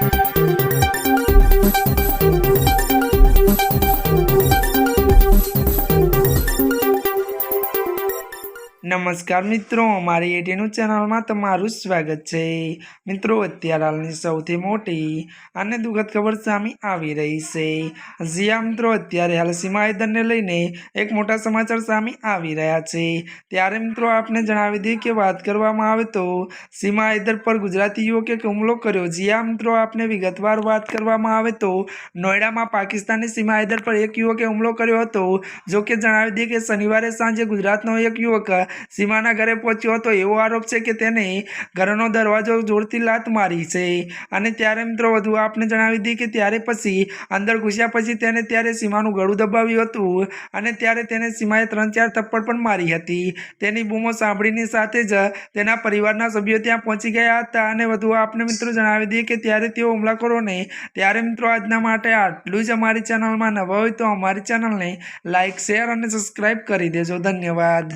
Thank you. નમસ્કાર મિત્રો, મારી એટીનું ચેનલમાં તમારું સ્વાગત છે. મિત્રો, અત્યારે હાલની સૌથી મોટી અને દુઃખદ ખબર સામે આવી રહી છે. જ્યાં મિત્રો, અત્યારે હાલ સીમા હૈદરને લઈને એક મોટા સમાચાર સામે આવી રહ્યા છે. ત્યારે મિત્રો, આપને જણાવી દઈએ કે વાત કરવામાં આવે તો સીમા હૈદર પર ગુજરાતી યુવકે હુમલો કર્યો. જ્યાં મિત્રો, આપને વિગતવાર વાત કરવામાં આવે તો નોઈડામાં પાકિસ્તાની સીમા હૈદર પર એક યુવકે હુમલો કર્યો હતો. જો કે જણાવી દઈએ કે શનિવારે સાંજે ગુજરાતનો એક યુવક સીમાના ઘરે પહોંચ્યો હતો. એવો આરોપ છે કે તેને ઘરનો દરવાજો જોરથી લાત મારી છે. અને ત્યારે મિત્રો વધુ આપને જણાવી દઈએ કે ત્યારે પછી અંદર ઘૂસ્યા પછી તેને ત્યારે સીમાનું ગળું દબાવ્યું હતું અને ત્યારે તેને સીમાએ ત્રણ ચાર થપ્પડ પણ મારી હતી. તેની બૂમો સાંભળીની સાથે જ તેના પરિવારના સભ્યો ત્યાં પહોંચી ગયા હતા. અને વધુ આપને મિત્રો જણાવી દઈએ કે ત્યારે તેઓ હુમલાખોરોને ત્યારે મિત્રો આજના માટે આટલું જ અમારી ચેનલમાં નવા હોય તો અમારી ચેનલને લાઇક શેર અને સબસ્ક્રાઈબ કરી દેજો. ધન્યવાદ.